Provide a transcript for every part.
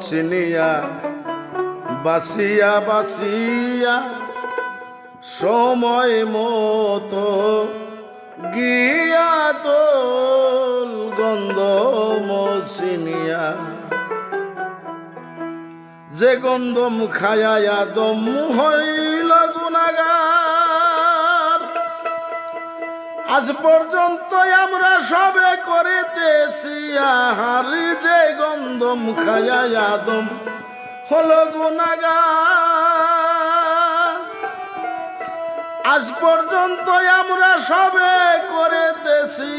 চিনিয়া বাসিয়া বাসিয়া সময় মতো গিয়া তোল গন্ধ চিনিয়া যে গন্ধম খায়া দম হইল আজ পর্যন্ত আমরা সবে করিতেছি, আহার যে গন্ধম খায়া আদম। হলো গুনাগার। আজ পর্যন্ত আমরা সবে করিতেছি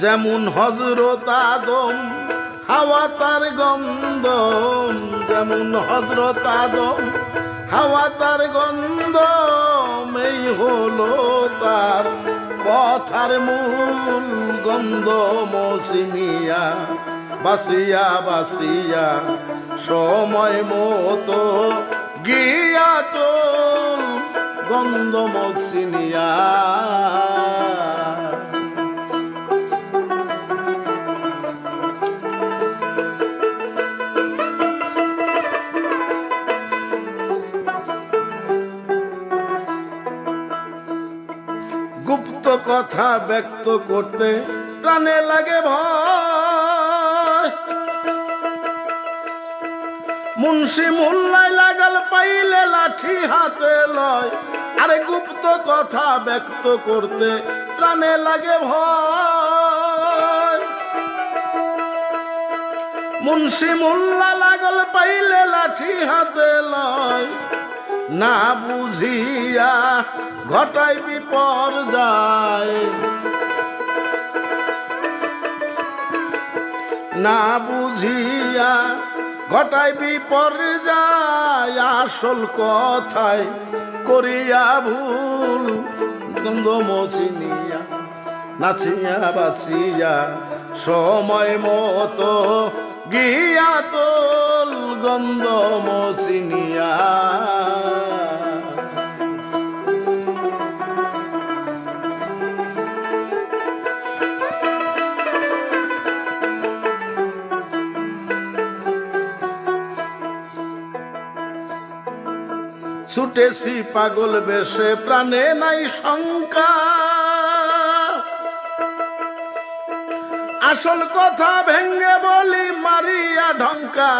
যেমন হজরত আদম, হাওয়া তার গন্ধ যেমন হজরত আদম, হাওয়া তার গন্ধ এই হলো তার কথার মূল গন্ধ মৌসিমিয়া বাসিয়া বাসিয়া, সময় মতো গিয়া চল গন্ধ মৌসিমিয়া কথা ব্যক্ত করতে প্রাণে লাগে ভয়। মুন্সি লাগাল পাইলে লাঠি হাতে লয়। আরে গুপ্ত কথা ব্যক্ত করতে প্রাণে লাগে ভয়। মুন্সি মোল্লা লাগল পাইলে লাঠি হাতে লয়। না বুঝিয়া ঘটাই বিপর যায় না বুঝিয়া ঘটাই বিপর যায় আসল কথায় করিয়া ভুল। গন্ধ মচিনিয়া, নাচিয়া বাঁচিয়া সময় মতো গিয়া তোল। গন্ধ মচিনিয়া। ছুটেছি পাগল বেশে প্রাণে নাই শঙ্কা। আসল কথা ভেঙ্গে বলি মারিয়া ঢঙ্কা।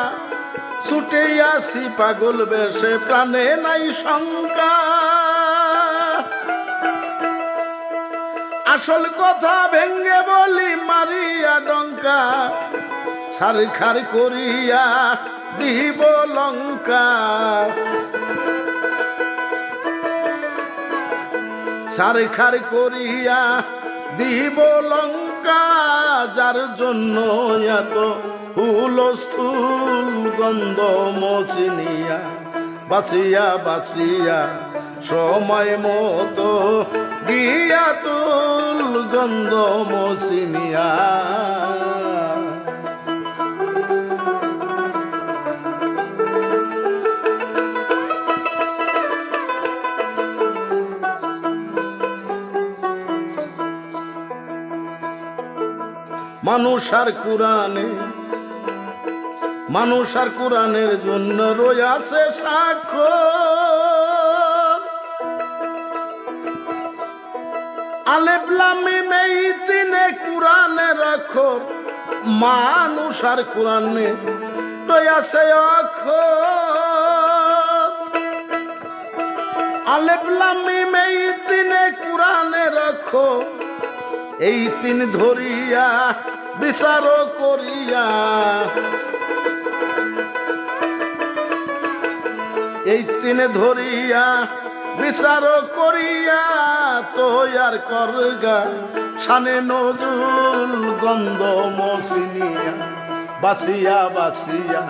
ছুটে আসি পাগল বেশে প্রাণে নাই শঙ্কা। আসল কথা ভেঙ্গে বলি মারিয়া ডঙ্কা ছার খার করিয়া দিব লঙ্কা। সারে খার করিয়া দিব লঙ্কা, যার জন্য এত হুলস্থুল গন্ধ মচিনিয়া। বাসিয়া বাসিয়া সময় মতো গিয়া তুল গন্ধ মচিনিয়া। মানুষ আর কোরআনে, মানুষ আর কোরআনের জন্য রয়েছে সাক্ষ্য আলেবলামি মেই তিনে কোরআনের অক্ষর মানুষ আর কোরআনে রয়েছে অক্ষর আলেবলামি মেই তিনে কোরআনের অক্ষর এই তিন ধরিয়া বিচার করিয়া। এই তিনে ধরিয়া বিচার করিয়া তো আর করগা সানে নজুল গন্ধ মসিনিয়া, বাসিয়া বাসিয়া।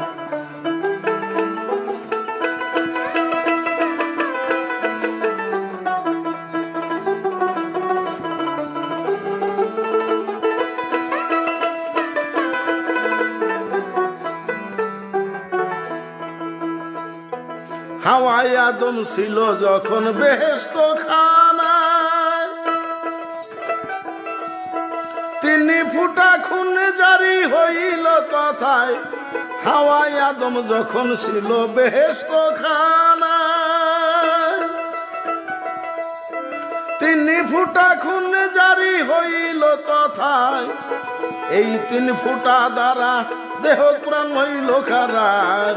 আদম ছিল যখন বেহেস্ত তিনি ফুটা খুন জারি হইল তথায় হাওয়াই আদম যখন ছিল বেহেস্ত তিনি ফুটা খুন জারি হইল তথায় এই তিন ফুটা দ্বারা দেহ প্রাণ হইল খারাপ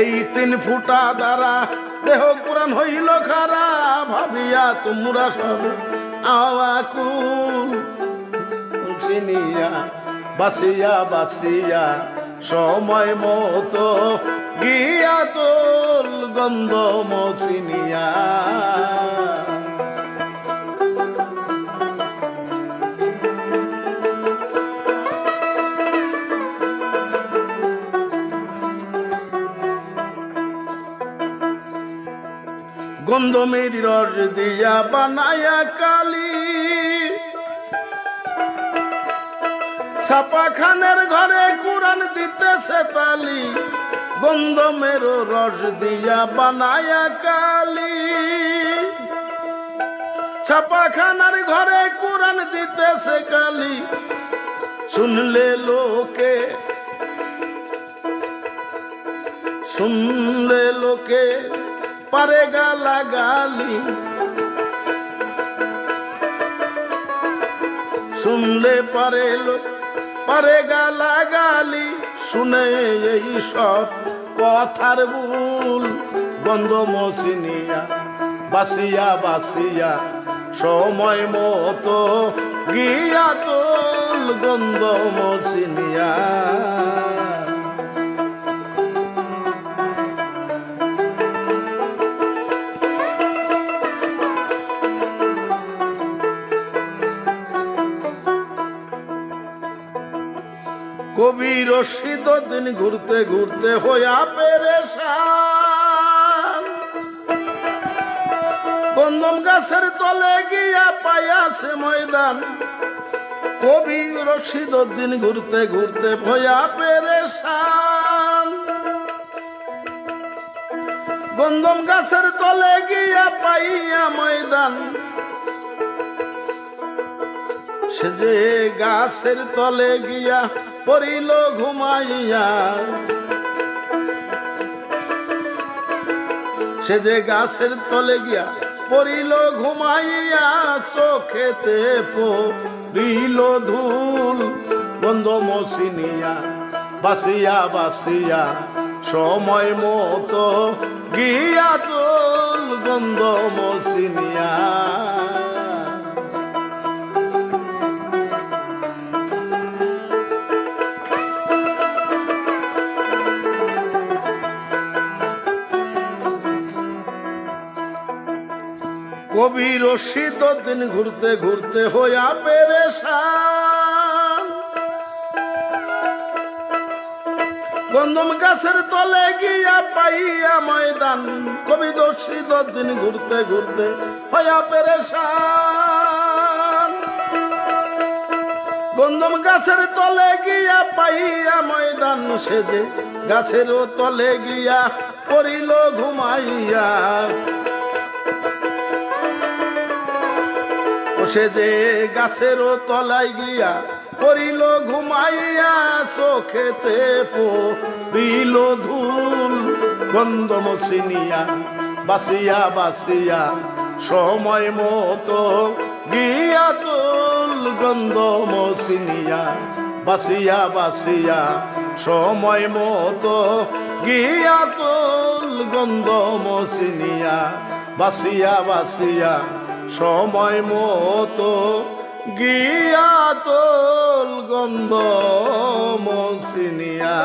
এই তিন ফুটা দ্বারা দেহ পুরাণ হইল খারা, ভাবিয়া তোমরা সব আওয়াকু চিনিয়া বাসিয়া বাসিয়া সময় মতো গিয়া চল গন্ধ মচিনিয়া। গন্ধমের রস দিয়া বানায়া কালি। ছাপা খানের ঘরে কোরআন দিতেছে তালি। গন্ধমের রস দিয়া বানায়া কালি। ছাপা খানার ঘরে কোরআন দিতেছে কালি। শুনলে লোকে শুনলে লোকে পারে গালা গালি শুনলে পারে পারে গালা গালি শুনে এই সব কথার ভুল। গন্ধ মচিনিয়া বাসিয়া বাসিয়া, সময় মতো গিয়া তোল। গন্ধ মচিনিয়া কবি রশিদ দিন ঘুরতে ঘুরতে হইয়া পেরেশান। গাছের তলে গিয়া পাইয়াছে ময়দান। কবি রশিদ দিন ঘুরতে ঘুরতে হইয়া পেরেশান। গন্ধম গাছের তলে গিয়া পাইয়া ময়দান। সে যে গাছের তলে গিয়া পড়িল ঘুমাইয়া। সে যে গাছের তলে গিয়া পড়িল ঘুমাইয়া, চোখেতে পড়িল ধুল। বন্ধ মসিনিয়া, বাসিয়া বাসিয়া, সময় মতো গিয়া তোল গন্ধ মসিনিয়া। কবি রশিদ দিন ঘুরতে ঘুরতে হইয়া পেরেশান। গন্ধম গাছের তলে গিয়া পাইয়া ময়দান কবি রশিদ দিন ঘুরতে ঘুরতে হইয়া পেরেশান। গন্ধম গাছের তলে গিয়া পাইয়া ময়দান সেজে গাছেরও তলে গিয়া পড়িল ঘুমাইয়া। সে যে গাছেরও তলায় গিয়া পড়িল ঘুমাইয়া চোখেতে পড়িল ধুল গন্ধ মচিনিয়া বাসিয়া বাসিয়া সময় মতো গিয়া তুল গন্ধ মচিনিয়া বাসিয়া বাসিয়া সময় মতো গিয়া তুল গন্ধ মচিনিয়া বাসিয়া বাসিয়া সময় মতো গিয়া তোল গন্ধ মসিনিয়া